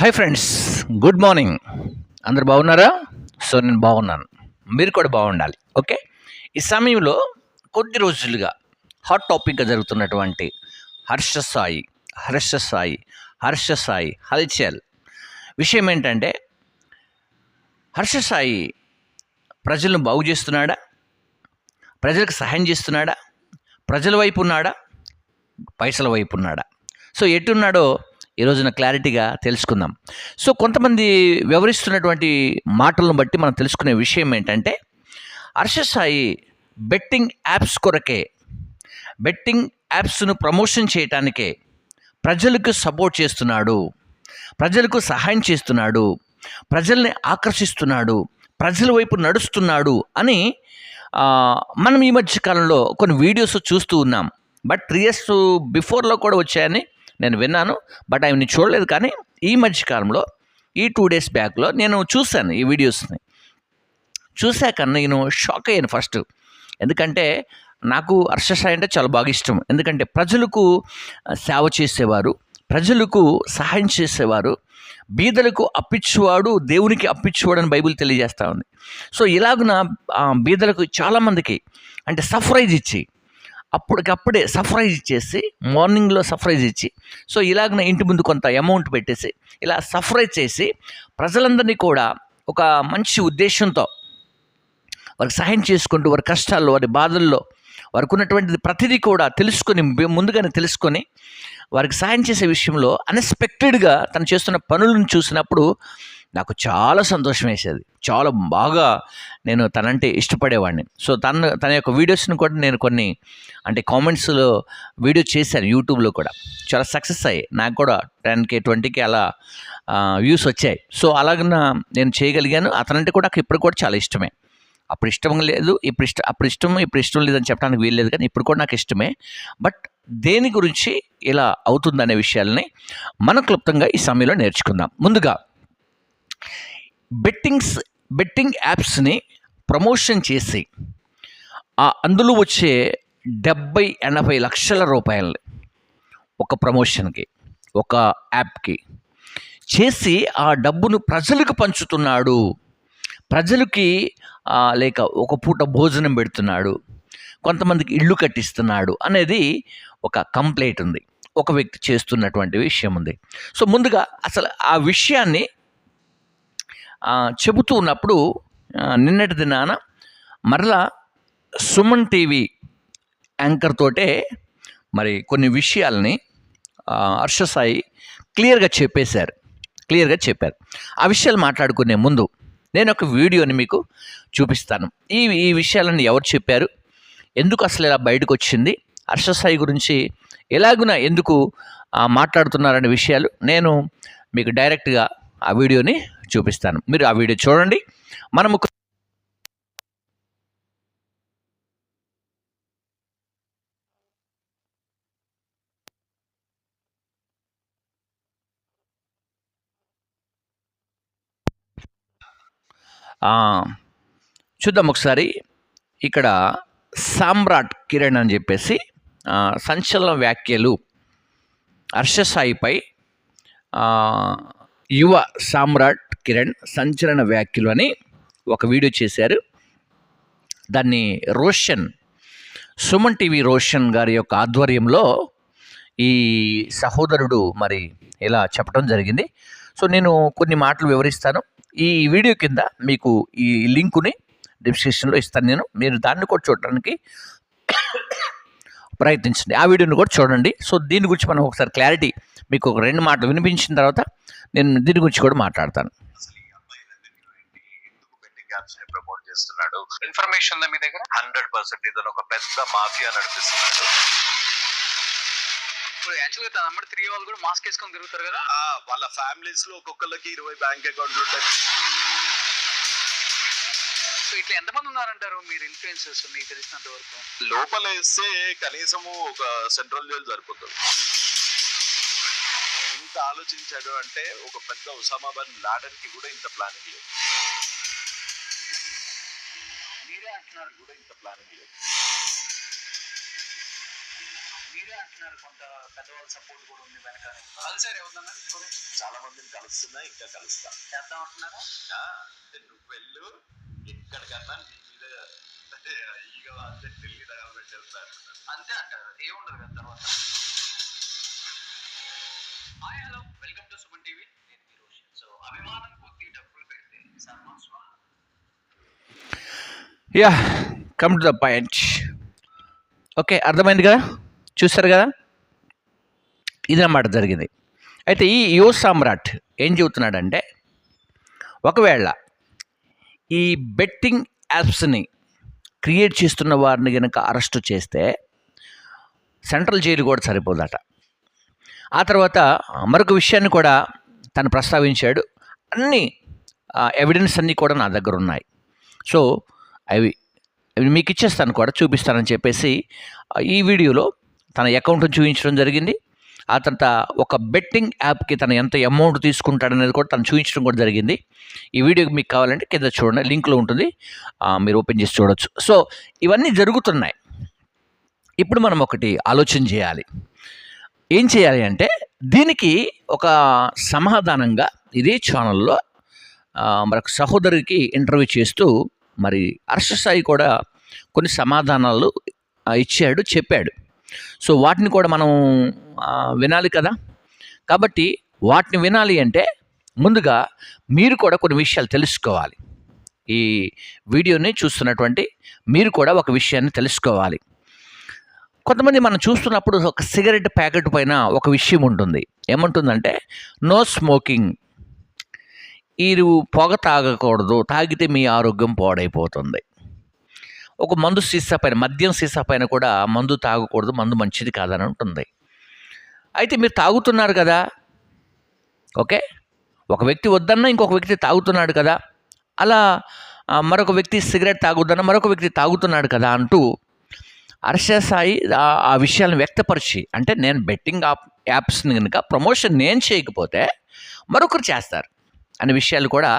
Hi friends good morning అందరు బాగున్నారా? So నేను బాగున్నాను. మీరు కూడా బాగుండాలి. ఓకే? ఈ సమయంలో కొద్ది రోజులుగా హాట్ టాపిక్గా జరుగుతున్నటువంటి హర్ష సాయి హర్ష సాయి హర్ష సాయి హల్చల్ విషయం ఏంటంటే హర్ష సాయి ప్రజలను బాగు చేస్తున్నాడా? ప్రజలకు సహాయం చేస్తున్నాడా? ప్రజల వైపు ఉన్నాడా? పైసల వైపు ఉన్నాడా? సో ఎటున్నాడో ఈ రోజున క్లారిటీగా తెలుసుకుందాం. సో కొంతమంది వివరిస్తున్నటువంటి మాటలను బట్టి మనం తెలుసుకునే విషయం ఏంటంటే హర్ష సాయి బెట్టింగ్ యాప్స్ కొరకే బెట్టింగ్ యాప్స్ను ప్రమోషన్ చేయటానికే ప్రజలకు సపోర్ట్ చేస్తున్నాడు ప్రజలకు సహాయం చేస్తున్నాడు ప్రజల్ని ఆకర్షిస్తున్నాడు ప్రజల వైపు నడుస్తున్నాడు అని మనం ఈ మధ్య కాలంలో కొన్ని వీడియోస్ చూస్తూ ఉన్నాం. బట్ త్రీ ఇయర్స్ బిఫోర్లో కూడా వచ్చాయని నేను విన్నాను బట్ ఆయన్ని చూడలేదు కానీ ఈ మధ్యకాలంలో ఈ టూ డేస్ బ్యాక్లో నేను చూశాను ఈ వీడియోస్ని. చూశాక నేను షాక్ అయ్యాను ఫస్ట్. ఎందుకంటే నాకు హర్షసాయి అంటే చాలా బాగా ఇష్టం. ఎందుకంటే ప్రజలకు సేవ చేసేవారు ప్రజలకు సహాయం చేసేవారు బీదలకు అప్పిచ్చువాడు దేవునికి అప్పించువాడు అని బైబిల్ తెలియజేస్తూ ఉంది. సో ఇలాగున బీదలకు చాలామందికి అంటే సఫరైజ్ ఇచ్చి అప్పటికప్పుడే సర్ప్రైజ్ ఇచ్చేసి మార్నింగ్లో సర్ప్రైజ్ ఇచ్చి సో ఇలాగనే ఇంటి ముందు కొంత అమౌంట్ పెట్టేసి ఇలా సర్ప్రైజ్ చేసి ప్రజలందరినీ కూడా ఒక మంచి ఉద్దేశంతో వారికి సహాయం చేసుకుంటూ వారి కష్టాల్లో వారి బాధల్లో వారికి ఉన్నటువంటిది ప్రతిదీ కూడా తెలుసుకొని ముందుగానే తెలుసుకొని వారికి సహాయం చేసే విషయంలో అన్ఎక్స్పెక్టెడ్గా తను చేస్తున్న పనులను చూసినప్పుడు నాకు చాలా సంతోషం వేసేది చాలా బాగా నేను తనంటే ఇష్టపడేవాడిని. సో తన తన యొక్క వీడియోస్ని కూడా నేను కొన్ని అంటే కామెంట్స్లో వీడియో చేశాను యూట్యూబ్లో కూడా. చాలా సక్సెస్ అయ్యాయి. నాకు కూడా టెన్కే ట్వంటీకి అలా వ్యూస్ వచ్చాయి. సో అలాగన నేను చేయగలిగాను. అతనంటే కూడా నాకు ఇప్పుడు కూడా చాలా ఇష్టమే. అప్పుడు ఇష్టం లేదు ఇప్పుడు ఇష్టం అప్పుడు ఇష్టం ఇప్పుడు ఇష్టం లేదని చెప్పడానికి వీల్లేదు కానీ ఇప్పుడు కూడా నాకు ఇష్టమే. బట్ దేని గురించి ఇలా అవుతుందనే విషయాలని మనం క్లుప్తంగా ఈ సమయంలో నేర్చుకుందాం. ముందుగా బెట్టింగ్స్ బెట్టింగ్ యాప్స్ని ప్రమోషన్ చేసి ఆ అందులో వచ్చే డెబ్బై ఎనభై లక్షల రూపాయలు ఒక ప్రమోషన్కి ఒక యాప్కి చేసి ఆ డబ్బును ప్రజలకు పంచుతున్నాడు. ప్రజలకి లేక ఒక పూట భోజనం పెడుతున్నాడు. కొంతమందికి ఇల్లు కట్టిస్తున్నాడు అనేది ఒక కంప్లైంట్ ఉంది. ఒక వ్యక్తి చేస్తున్నటువంటి విషయం ఉంది. సో ముందుగా అసలు ఆ విషయాన్ని చెబుతూ ఉన్నప్పుడు నిన్నటి దినాన మరలా సుమన్ టీవీ యాంకర్ తోటే మరి కొన్ని విషయాల్ని హర్షసాయి హర్ష సాయి క్లియర్గా చెప్పేశారు. క్లియర్గా చెప్పారు. ఆ విషయాలు మాట్లాడుకునే ముందు నేను ఒక వీడియోని మీకు చూపిస్తాను. ఈ ఈ విషయాలను ఎవరు చెప్పారు? ఎందుకు అసలు ఇలా బయటకు వచ్చింది హర్ష సాయి గురించి ఎలాగున ఎందుకు మాట్లాడుతున్నారనే విషయాలు నేను మీకు డైరెక్ట్గా ఆ వీడియోని చూపిస్తాను. మీరు ఆ వీడియో చూడండి. మనము ఆ, చూద్దాం ఒకసారి. ఇక్కడ సామ్రాట్ కిరణ్ అని చెప్పేసి సంచలన వ్యాఖ్యలు హర్షసాయిపై యువ సామ్రాట్ కిరణ్ సంచలన వ్యాఖ్యలు అని ఒక వీడియో చేశారు. దాన్ని రోషన్ సుమన్ టీవీ రోషన్ గారి యొక్క ఆధ్వర్యంలో ఈ సహోదరుడు మరి ఇలా చెప్పడం జరిగింది. సో నేను కొన్ని మాటలు వివరిస్తాను. ఈ వీడియో కింద మీకు ఈ లింకుని డిస్క్రిప్షన్లో ఇస్తాను నేను. మీరు దాన్ని కూడా చూడడానికి ప్రయత్నించండి. ఆ వీడియోని కూడా చూడండి. సో దీని గురించి మనం ఒకసారి క్లారిటీ మీకు ఒక రెండు మాటలు వినిపించిన తర్వాత నేను దీని గురించి కూడా మాట్లాడతాను. అసలు ఈ అబ్బాయి ఎందుకు బెట్టింగ్ యాప్స్ని ప్రమోట్ చేస్తున్నాడు ఇన్ఫర్మేషన్ ఉందా మీ దగ్గర? హండ్రెడ్ పర్సెంట్ ఇతను ఒక పెద్ద మాఫియా నడిపిస్తున్నాడు. ఇప్పుడు యాక్చువల్గా తన త్రీ వాళ్ళు కూడా మాస్క్ వేసుకొని తిరుగుతారు కదా? ఆ, వాళ్ళ ఫ్యామిలీస్లో ఒక్కొక్కరికి ఇరవై బ్యాంక్ అకౌంట్లు ఉంటాయి. సో ఇట్లా ఎంతమంది ఉన్నారంటారు మీరు ఇన్ఫ్లుయెన్సర్స్ మీకు తెలిసినంత వరకు? లోపల వేస్తే కనీసము ఒక సెంట్రల్ జైలు సరిపోతుంది. ఇంత ఆలోచించాడు అంటే ఒక పెద్ద ఉసామా బిన్ లాడెన్కి కూడా ఇంత ప్లానింగ్ లేదు. మీరే అంటున్నారు కూడా ఇంత ప్లానింగ్ లేదు. మీరే అంటున్నారు కొంత పెద్దవాళ్ళ సపోర్ట్ కూడా ఉంది వెనక కలిసారు ఎవరన్నా చాలా మందిని కలుస్తున్నా ఇంకా కలుస్తా. చేద్దాం అంటున్నారా? నువ్వు వెళ్ళు ఎక్కడికన్నా నీ మీద ఈగ అంతే ఢిల్లీ దగ్గర పెట్టేస్తారు అంతే అంటారు. ఏముండదు కదా తర్వాత? Hi hello welcome to Suman TV నేను మీ రోషన్. సో అభిమానం కొద్ది డబ్బులు పెడితే సర్వం స్వాహ ya come to the point okay అర్థమైంది కదా? చూస్తారు కదా? ఇదన్నమాట జరిగింది. అయితే ఈ యువ సామ్రాట్ ఏం చెబుతున్నాడంటే ఒకవేళ ఈ బెట్టింగ్ యాప్స్ని క్రియేట్ చేస్తున్న వారిని కనుక అరెస్ట్ చేస్తే సెంట్రల్ జైలు కూడా సరిపోదట. ఆ తర్వాత మరొక విషయాన్ని కూడా తను ప్రస్తావించాడు. అన్ని ఎవిడెన్స్ అన్నీ కూడా నా దగ్గర ఉన్నాయి. సో అవి అవి మీకు ఇచ్చేస్తాను కూడా చూపిస్తానని చెప్పేసి ఈ వీడియోలో తన అకౌంట్ని చూపించడం జరిగింది. ఆ తర్వాత ఒక బెట్టింగ్ యాప్కి తను ఎంత అమౌంట్ తీసుకుంటాడనేది కూడా తను చూపించడం కూడా జరిగింది. ఈ వీడియో మీకు కావాలంటే కింద చూడండి లింక్లో ఉంటుంది. మీరు ఓపెన్ చేసి చూడొచ్చు. సో ఇవన్నీ జరుగుతున్నాయి. ఇప్పుడు మనం ఒకటి ఆలోచన చేయాలి. ఏం చేయాలి అంటే దీనికి ఒక సమాధానంగా ఇదే ఛానల్లో మరొక సహోదరికి ఇంటర్వ్యూ చేస్తూ మరి హర్ష సాయి కూడా కొన్ని సమాధానాలు ఇచ్చాడు చెప్పాడు. సో వాటిని కూడా మనం వినాలి కదా? కాబట్టి వాటిని వినాలి అంటే ముందుగా మీరు కూడా కొన్ని విషయాలు తెలుసుకోవాలి. ఈ వీడియోని చూస్తున్నటువంటి మీరు కూడా ఒక విషయాన్ని తెలుసుకోవాలి. కొంతమంది మనం చూస్తున్నప్పుడు ఒక సిగరెట్ ప్యాకెట్ పైన ఒక విషయం ఉంటుంది. ఏముంటుందంటే నో స్మోకింగ్. మీరు పొగ తాగకూడదు. తాగితే మీ ఆరోగ్యం పాడైపోతుంది. ఒక మందు సీసా పైన మద్యం సీసా పైన కూడా మందు తాగకూడదు. మందు మంచిది కాదని ఉంటుంది. అయితే మీరు తాగుతున్నారు కదా. ఓకే? ఒక వ్యక్తి వద్దన్నా ఇంకొక వ్యక్తి తాగుతున్నాడు కదా. అలా మరొక వ్యక్తి సిగరెట్ తాగొద్దన్నా మరొక వ్యక్తి తాగుతున్నాడు కదా అంటూ హర్ష సాయి ఆ- విషయాలను వ్యక్తపరిచి అంటే నేను బెట్టింగ్ యాప్ యాప్స్ని కనుక ప్రమోషన్ నేను చేయకపోతే మరొకరు చేస్తారు అనే విషయాలు కూడా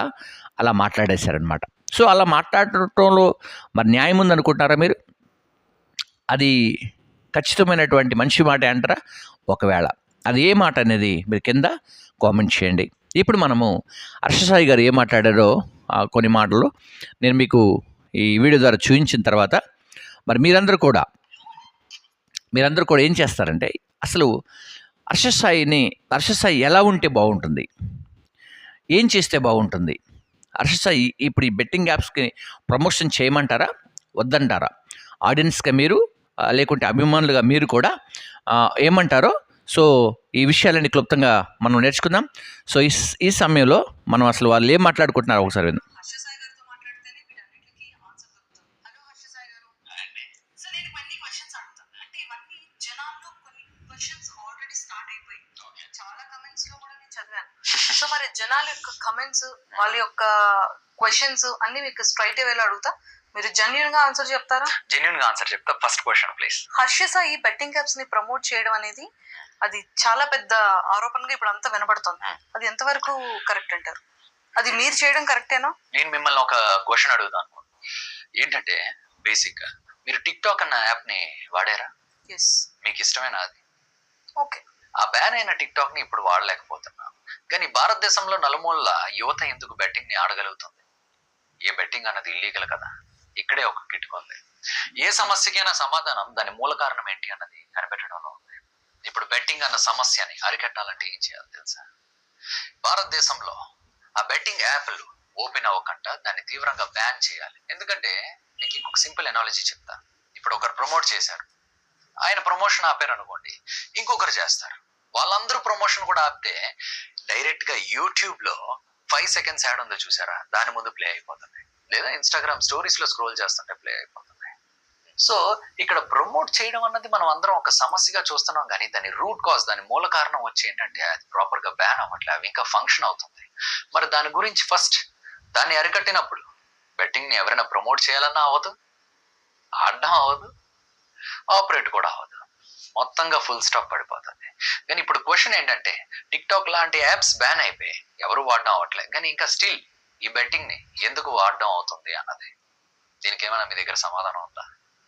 అలా మాట్లాడేశారనమాట సో అలా మాట్లాడటంలో మరి న్యాయం ఉందనుకుంటారా మీరు? అది ఖచ్చితమైనటువంటి మంచి మాట అంటారా? ఒకవేళ అది ఏ మాట అనేది మీరు కింద కామెంట్ చేయండి. ఇప్పుడు మనము హర్షసాయి గారు ఏం మాట్లాడారో కొన్ని మాటలు నేను మీకు ఈ వీడియో ద్వారా చూపించిన తర్వాత మరి మీరందరూ కూడా మీరందరూ కూడా ఏం చేస్తారంటే అసలు అర్షస్థాయిని అర్షస్థాయి ఎలా ఉంటే బాగుంటుంది? ఏం చేస్తే బాగుంటుంది? అర్షస్థాయి ఇప్పుడు ఈ బెట్టింగ్ యాప్స్కి ప్రమోషన్ చేయమంటారా? వద్దంటారా? ఆడియన్స్గా మీరు లేకుంటే అభిమానులుగా మీరు కూడా ఏమంటారో? సో ఈ విషయాలన్నీ క్లుప్తంగా మనం నేర్చుకుందాం. సో ఈ ఈ సమయంలో మనం అసలు వాళ్ళు ఏం మాట్లాడుకుంటున్నారో ఒకసారి విందాం హర్ష సాయి గారితో మాట్లాడితేనే వీటన్నిటికీ ఆన్సర్ దొరుకుతుంది హలో హర్ష సాయి గారు సో నేను ఇవన్నీ క్వశ్చన్స్ అడుగుతాను అంటే ఇవన్నీ జనాల్లో కొన్ని క్వశ్చన్స్ ఆల్రెడీ స్టార్ట్ అయిపోయి. చాలా కమెంట్స్లో కూడా నేను చదివాను. సో మరి జనాల యొక్క కమెంట్స్ వాళ్ళ యొక్క క్వశ్చన్స్ అన్ని మీకు స్ట్రైట్ వేలో అడుగుతా. మీరు జెన్యున్గా ఆన్సర్ చెప్తారా? జెన్యున్గా ఆన్సర్ చెప్తా. First question please Harsha Sai betting యాప్స్ని ప్రమోట్ చేయడం అనేది అది చాలా పెద్ద ఆరోపణగా ఇప్పుడు అంతా వినబడుతుంది అది ఎంతవరకు కరెక్ట్ అంటారు? అది మీరు చేయడం కరెక్టేనా నేను మిమ్మల్ని ఒక క్వశ్చన్ అడుగుతాను ఏంటంటే బేసిక్గా మీరు టిక్ టాక్ అన్న యాప్ని వాడారా? ఎస్ మీకు ఇష్టమైన అది? ఓకే ఆ బ్యాన్ అయిన టిక్ టాక్ని ఇప్పుడు వాడలేకపోతున్నాం. కానీ భారతదేశంలో నలుమూలల యువత ఎందుకు బెట్టింగ్ని ఆడగలుగుతుంది? ఏ బెట్టింగ్ అన్నది ఇల్లీగల్ కదా. ఇక్కడే ఒక కిట్టుకుంది ఏ సమస్యకైనా సమాధానం దాని మూల కారణం ఏంటి అన్నది కనిపెట్టడంలో ఉంది. ఇప్పుడు బెట్టింగ్ అన్న సమస్యని అరికట్టాలంటే ఏం చేయాలి తెలుసా? భారతదేశంలో ఆ బెట్టింగ్ యాప్లు ఓపెన్ అవ్వకుండా దాన్ని తీవ్రంగా బ్యాన్ చేయాలి. ఎందుకంటే మీకు ఇంకొక సింపుల్ ఎనాలజీ చెప్తా. ఇప్పుడు ఒకరు ప్రమోట్ చేశారు. ఆయన ప్రమోషన్ ఆపారు అనుకోండి ఇంకొకరు చేస్తారు. వాళ్ళందరూ ప్రమోషన్ కూడా ఆపితే డైరెక్ట్గా యూట్యూబ్లో ఫైవ్ సెకండ్స్ యాడ్ ఉందో చూసారా? దాని ముందు ప్లే అయిపోతుంది. లేదా ఇన్స్టాగ్రామ్ స్టోరీస్లో స్క్రోల్ చేస్తుంటే ప్లే అయిపోతుంది. సో ఇక్కడ ప్రమోట్ చేయడం అన్నది మనం అందరం ఒక సమస్యగా చూస్తున్నాం కానీ దాని రూట్ కాజ్ దాని మూల కారణం వచ్చి ఏంటంటే అది ప్రాపర్గా బ్యాన్ అవ్వట్లే అవి ఇంకా ఫంక్షన్ అవుతుంది. మరి దాని గురించి ఫస్ట్ దాన్ని అరికట్టినప్పుడు బెట్టింగ్ని ఎవరైనా ప్రమోట్ చేయాలన్నా అవ్వదు. ఆడడం అవ్వదు. ఆపరేట్ కూడా అవ్వదు. మొత్తంగా ఫుల్ స్టాప్ పడిపోతుంది. కానీ ఇప్పుడు క్వశ్చన్ ఏంటంటే టిక్ టాక్ లాంటి యాప్స్ బ్యాన్ అయిపోయి ఎవరు వాడడం అవ్వట్లేదు. కానీ ఇంకా స్టిల్ ఈ బెట్టింగ్ని ఎందుకు వాడడం అవుతుంది అన్నది దీనికి ఏమైనా మీ దగ్గర సమాధానం ఉందా?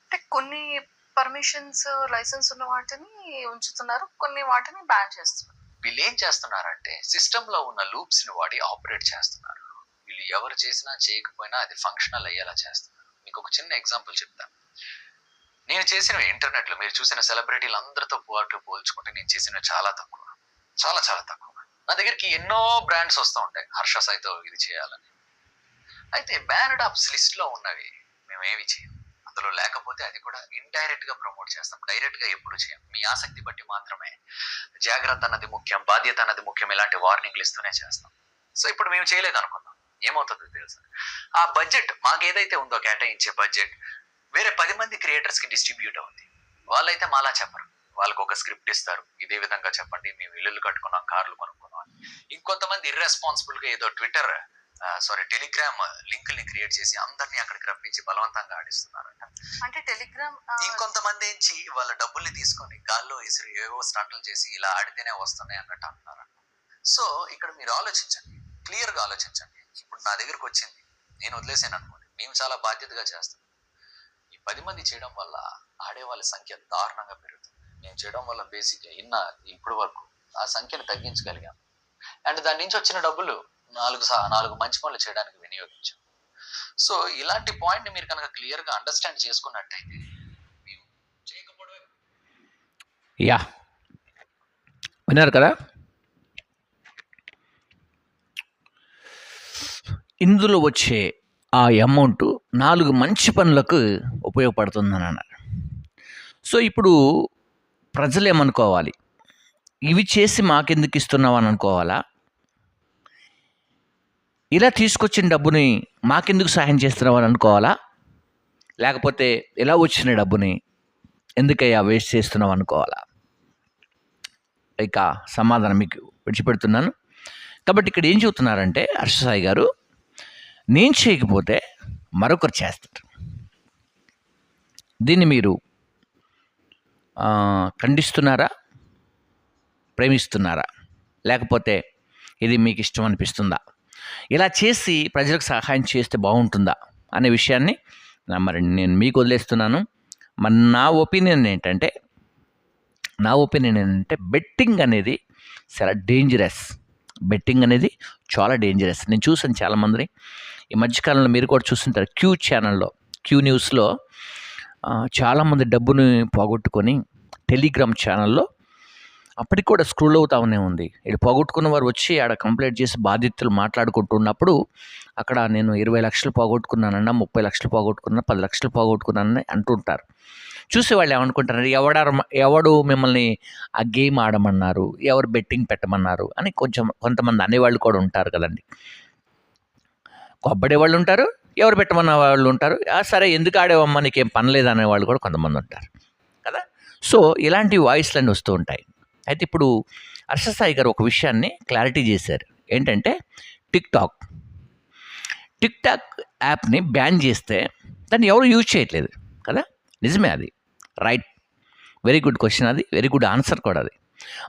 అంటే కొన్ని పర్మిషన్స్ లైసెన్స్ ఉన్న వాటిని ఉంచుతున్నారు. కొన్ని వాటిని బ్యాన్ చేస్తున్నారు. వీళ్ళు ఏం చేస్తున్నారంటే సిస్టమ్లో ఉన్న లూప్స్ని వాడి ఆపరేట్ చేస్తున్నారు. వీళ్ళు ఎవరు చేసినా చేయకపోయినా అది ఫంక్షనల్ అయ్యేలా చేస్తున్నారు. మీకు ఒక చిన్న ఎగ్జాంపుల్ చెప్తాను. నేను చేసిన ఇంటర్నెట్లో మీరు చూసిన సెలబ్రిటీలు అందరితో పాటు పోల్చుకుంటే నేను చేసిన చాలా తక్కువ. చాలా చాలా తక్కువ. నా దగ్గరికి ఎన్నో బ్రాండ్స్ వస్తూ ఉంటాయి. హర్ష సాయితో ఇది చేయాలని. అయితే బ్యానడ్ ఆప్స్ లిస్ట్లో ఉన్నవి మేము ఏవి చేయం. అందులో లేకపోతే అది కూడా ఇండైరెక్ట్గా ప్రమోట్ చేస్తాం. డైరెక్ట్గా ఎప్పుడు చేయం. మీ ఆసక్తి బట్టి మాత్రమే. జాగ్రత్త అన్నది ముఖ్యం బాధ్యత అన్నది ముఖ్యం ఇలాంటి వార్నింగ్లు ఇస్తూనే చేస్తాం. సో ఇప్పుడు మేము చేయలేదు అనుకుందాం ఏమవుతుందో తెలుసా? ఆ బడ్జెట్ మాకు ఏదైతే ఉందో కేటాయించే బడ్జెట్ వేరే పది మంది క్రియేటర్స్కి డిస్ట్రిబ్యూట్ అవుతుంది వాళ్ళైతే మాలా చెప్పరు. వాళ్ళకు ఒక స్క్రిప్ట్ ఇస్తారు. ఇదే విధంగా చెప్పండి మేము ఇల్లులు కట్టుకున్నాం కార్లు కొనుక్కున్నాం అని. ఇంకొంతమంది ఇర్రెస్పాన్సిబుల్గా ఏదో ట్విట్టర్ సారీ టెలిగ్రామ్ లింక్ని క్రియేట్ చేసి అందరినీ అక్కడికి రప్పించి బలవంతంగా ఆడిస్తున్నారంట. అంటే టెలిగ్రామ్ ఇంకొంతమంది ఏంచి వాళ్ళ డబ్బుల్ని తీసుకొని గాల్లో ఇసిరి ఏవో స్టంట్లు చేసి ఇలా ఆడితేనే వస్తున్నాయి అన్నట్టు అంటున్నారు సో ఇక్కడ మీరు ఆలోచించండి. క్లియర్గా ఆలోచించండి. ఇప్పుడు నా దగ్గరకు వచ్చింది. నేను వదిలేసాను అనుకోండి. మేము చాలా బాధ్యతగా చేస్తాం పది మంది చేయడం వల్ల ఆడే వాళ్ళ సంఖ్య దారుణంగా పెరుగుతుంది. నేను చేయడం వల్ల బేసిక్గా ఇన్న ఇప్పుడు వరకు ఆ సంఖ్యను తగ్గించగలిగాం అండ్ దాని నుంచి వచ్చిన డబ్బులు నాలుగు సా- నాలుగు మంచి పనులు చేయడానికి వినియోగించాం సో ఇలాంటి పాయింట్ మీరు కనుక క్లియర్గా అండర్స్టాండ్ చేసుకున్నట్టయితే యా. విన్నారు కదా? ఇందులో వచ్చే ఆ అమౌంట్ నాలుగు మంచి పనులకు ఉపయోగపడుతుందని అన్నారు సో ఇప్పుడు ప్రజలు ఏమనుకోవాలి ఇవి చేసి మాకెందుకు ఇస్తున్నావు అని అనుకోవాలా? ఇలా తీసుకొచ్చిన డబ్బుని మాకెందుకు సహాయం చేస్తున్నావు అని అనుకోవాలా? లేకపోతే ఇలా వచ్చిన డబ్బుని ఎందుకయ్యా వేస్ట్ చేస్తున్నావు అనుకోవాలా? ఇక సమాధానం మీకు విడిచిపెడుతున్నాను. కాబట్టి ఇక్కడ ఏం చెబుతున్నారంటే హర్షసాయి గారు నేను చేయకపోతే మరొకరు చేస్తారు. దీన్ని మీరు ఖండిస్తున్నారా? ప్రేమిస్తున్నారా? లేకపోతే ఇది మీకు ఇష్టం అనిపిస్తుందా? ఇలా చేసి ప్రజలకు సహాయం చేస్తే బాగుంటుందా? అనే విషయాన్ని నా మరి నేను మీకు వదిలేస్తున్నాను. మరి నా ఒపీనియన్ ఏంటంటే నా ఒపీనియన్ ఏంటంటే బెట్టింగ్ అనేది చాలా డేంజరస్ బెట్టింగ్ అనేది చాలా డేంజరస్ నేను చూసాను చాలామందిని. ఈ మధ్యకాలంలో మీరు కూడా చూస్తుంటారు క్యూ ఛానల్లో క్యూ న్యూస్లో చాలామంది డబ్బుని పోగొట్టుకొని టెలిగ్రామ్ ఛానల్లో అప్పటికి కూడా స్క్రూల్ అవుతానే ఉంది. ఇది పోగొట్టుకున్న వారు వచ్చి ఆడ కంప్లైంట్ చేసి బాధితులు మాట్లాడుకుంటున్నప్పుడు అక్కడ నేను ఇరవై లక్షలు పోగొట్టుకున్నానన్నా ముప్పై లక్షలు పోగొట్టుకున్నా పది లక్షలు పోగొట్టుకున్నానని అంటుంటారు. చూసే వాళ్ళు ఏమనుకుంటారు ఎవడారు ఎవడు మిమ్మల్ని ఆ గేమ్ ఆడమన్నారు? ఎవరు బెట్టింగ్ పెట్టమన్నారు? అని కొంచెం కొంతమంది అనేవాళ్ళు కూడా ఉంటారు కదండి. కొబ్బడి వాళ్ళు ఉంటారు ఎవరు పెట్టమన్న వాళ్ళు ఉంటారు. సరే ఎందుకు ఆడేవమ్మా నీకేం పని లేదు అనే వాళ్ళు కూడా కొంతమంది ఉంటారు. కదా? సో ఇలాంటి వాయిస్లన్నీ వస్తూ ఉంటాయి. అయితే ఇప్పుడు హర్షసాయి గారు ఒక విషయాన్ని క్లారిటీ చేశారు. ఏంటంటే టిక్ టాక్ టిక్ టాక్ యాప్ని బ్యాన్ చేస్తే దాన్ని ఎవరు యూజ్ చేయట్లేదు. కదా? నిజమే అది. రైట్. వెరీ గుడ్ క్వశ్చన్ అది. వెరీ గుడ్ ఆన్సర్ కూడా అది.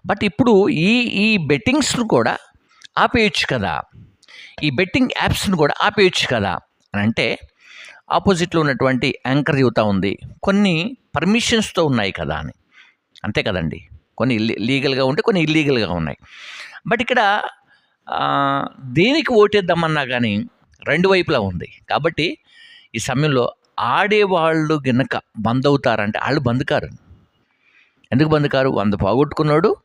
బట్ ఇప్పుడు ఈ ఈ బెట్టింగ్స్ను కూడా ఆపేయచ్చు కదా? ఈ బెట్టింగ్ యాప్స్ను కూడా ఆపేయచ్చు కదా? అని అంటే ఆపోజిట్లో ఉన్నటువంటి యాంకర్ యువత ఉంది. కొన్ని పర్మిషన్స్తో ఉన్నాయి కదా అని. అంతే కదండి. కొన్ని లీగల్గా ఉంటే కొన్ని ఇల్లీగల్గా ఉన్నాయి. బట్ ఇక్కడ దేనికి ఓటేద్దామన్నా కానీ రెండు వైపులా ఉంది. కాబట్టి ఈ సమయంలో ఆడేవాళ్ళు గనక బంద్ అవుతారంటే వాళ్ళు బంద్ కారు ఎందుకు బంద్ కారు వంద పోగొట్టుకున్నాడు.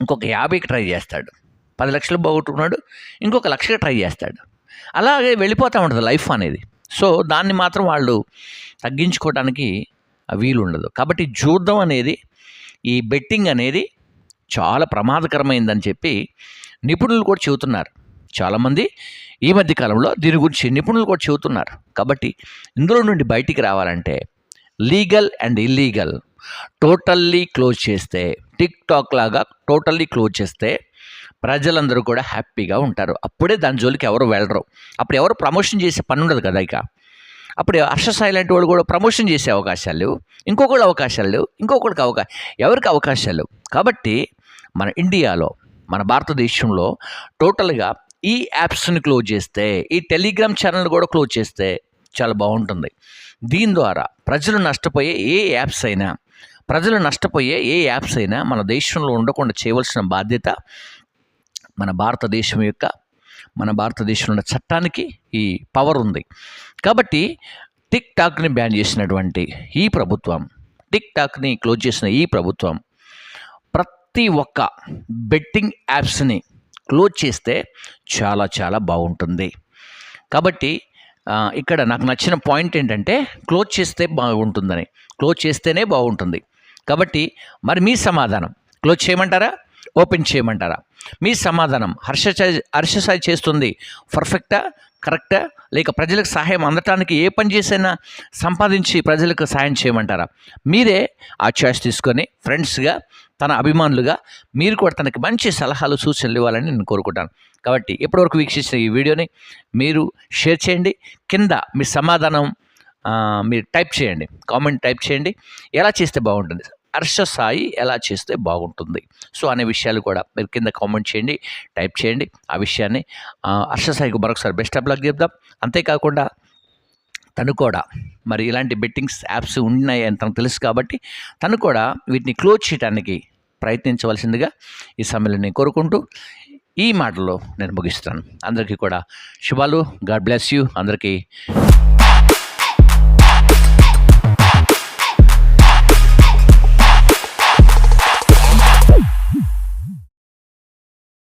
ఇంకొక యాభైకి ట్రై చేస్తాడు. పది లక్షలు పోగొట్టుకున్నాడు ఇంకొక లక్షకి ట్రై చేస్తాడు. అలాగే వెళ్ళిపోతూ ఉంటుంది లైఫ్ అనేది. సో దాన్ని మాత్రం వాళ్ళు తగ్గించుకోవడానికి వీలు ఉండదు కాబట్టి జూదం అనేది ఈ బెట్టింగ్ అనేది చాలా ప్రమాదకరమైందని చెప్పి నిపుణులు కూడా చెబుతున్నారు. చాలామంది ఈ మధ్య కాలంలో దీని గురించి నిపుణులు కూడా చెబుతున్నారు. కాబట్టి ఇందులో నుండి బయటికి రావాలంటే legal and illegal. Totally close చేస్తే టిక్ టాక్ లాగా టోటల్లీ క్లోజ్ చేస్తే ప్రజలందరూ కూడా హ్యాపీగా ఉంటారు. అప్పుడే దాని జోలికి ఎవరు వెళ్ళరు. అప్పుడు ఎవరు ప్రమోషన్ చేసే పని ఉండదు కదా ఇక. అప్పుడు హర్షసాయి లాంటి వాళ్ళు కూడా ప్రమోషన్ చేసే అవకాశాలు లేవు. ఇంకొకళ్ళు అవకాశాలు లేవు. ఇంకొకరికి అవకాశం ఎవరికి అవకాశాలు కాబట్టి మన ఇండియాలో మన భారతదేశంలో టోటల్గా ఈ యాప్స్ని క్లోజ్ చేస్తే ఈ టెలిగ్రామ్ ఛానల్ కూడా క్లోజ్ చేస్తే చాలా బాగుంటుంది. దీని ద్వారా ప్రజలు నష్టపోయే ఏ యాప్స్ అయినా ప్రజలు నష్టపోయే ఏ యాప్స్ అయినా మన దేశంలో ఉండకుండా చేయవలసిన బాధ్యత మన భారతదేశం యొక్క మన భారతదేశంలో ఉన్న చట్టానికి ఈ పవర్ ఉంది. కాబట్టి టిక్ టాక్ని బ్యాన్ చేసినటువంటి ఈ ప్రభుత్వం టిక్ టాక్ని క్లోజ్ చేసిన ఈ ప్రభుత్వం ప్రతి ఒక్క బెట్టింగ్ యాప్స్ని క్లోజ్ చేస్తే చాలా చాలా బాగుంటుంది. కాబట్టి ఇక్కడ నాకు నచ్చిన పాయింట్ ఏంటంటే క్లోజ్ చేస్తే బాగుంటుందని క్లోజ్ చేస్తేనే బాగుంటుంది. కాబట్టి మరి మీ సమాధానం క్లోజ్ చేయమంటారా ఓపెన్ చేయమంటారా? మీ సమాధానం. హర్ష హర్షసాయి చేస్తుంది. పర్ఫెక్టా కరెక్టా లేక ప్రజలకు సహాయం అందటానికి ఏ పని చేసైనా సంపాదించి ప్రజలకు సహాయం చేయమంటారా? మీరే ఆ చాయిస్ తీసుకొని ఫ్రెండ్స్గా తన అభిమానులుగా మీరు కూడా తనకి మంచి సలహాలు సూచనలు ఇవ్వాలని నేను కోరుకుంటాను. కాబట్టి ఇప్పటివరకు వీక్షించిన ఈ వీడియోని మీరు షేర్ చేయండి. కింద మీ సమాధానం మీరు టైప్ చేయండి. కామెంట్ టైప్ చేయండి. ఎలా చేస్తే బాగుంటుంది? హర్ష సాయి ఎలా చేస్తే బాగుంటుంది? సో అనే విషయాలు కూడా మీరు కింద కామెంట్ చేయండి టైప్ చేయండి ఆ విషయాన్ని. హర్ష సాయికి మరొకసారి బెస్ట్ ఆఫ్ లక్ చెప్దాం. అంతేకాకుండా తను కూడా మరి ఇలాంటి బెట్టింగ్స్ యాప్స్ ఉన్నాయి అని తనకు తెలుసు కాబట్టి తను కూడా వీటిని క్లోజ్ చేయడానికి ప్రయత్నించవలసిందిగా ఈ సమయంలో నేను కోరుకుంటూ ఈ మాటలో నేను ముగిస్తాను అందరికీ కూడా శుభాలు. God bless you. అందరికీ